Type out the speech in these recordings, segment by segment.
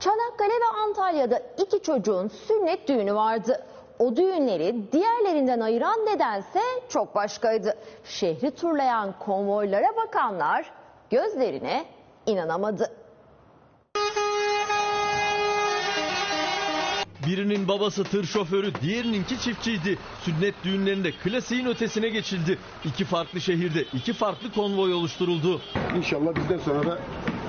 Çanakkale ve Antalya'da iki çocuğun sünnet düğünü vardı. O düğünleri diğerlerinden ayıran nedense çok başkaydı. Şehri turlayan konvoylara bakanlar gözlerine inanamadı. Birinin babası tır şoförü, diğerininki çiftçiydi. Sünnet düğünlerinde klasiğin ötesine geçildi. İki farklı şehirde iki farklı konvoy oluşturuldu. İnşallah bizden sonra da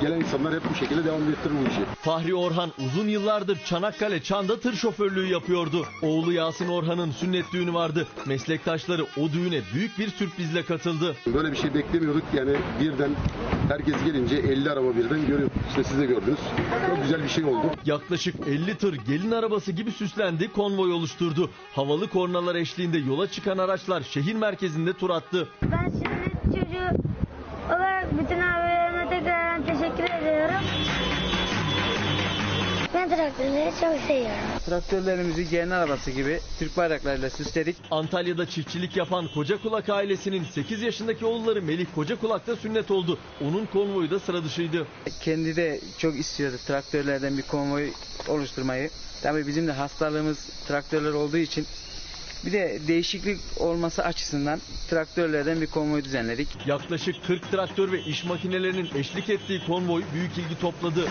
gelen insanlar hep bu şekilde devam ettirir bu işi. Fahri Orhan uzun yıllardır Çanakkale Çan'da tır şoförlüğü yapıyordu. Oğlu Yasin Orhan'ın sünnet düğünü vardı. Meslektaşları o düğüne büyük bir sürprizle katıldı. Böyle bir şey beklemiyorduk yani birden herkes gelince 50 araba birden görüyor. İşte siz de gördünüz. Çok güzel bir şey oldu. Yaklaşık 50 tır gelin arabası gibi süslendi, konvoy oluşturdu. Havalı kornalar eşliğinde yola çıkan araçlar şehir merkezinde tur attı. Ben sünnet çocuğu olarak bütün abilerime Ben traktörleri çok seviyorum. Traktörlerimizi gelin arabası gibi Türk bayraklarıyla süsledik. Antalya'da çiftçilik yapan Kocakulak ailesinin 8 yaşındaki oğulları Melih Kocakulak'ta sünnet oldu. Onun konvoyu da sıra dışıydı. Kendi de çok istiyordu traktörlerden bir konvoy oluşturmayı. Tabii bizim de hastalığımız traktörler olduğu için bir de değişiklik olması açısından traktörlerden bir konvoy düzenledik. Yaklaşık 40 traktör ve iş makinelerinin eşlik ettiği konvoy büyük ilgi topladı.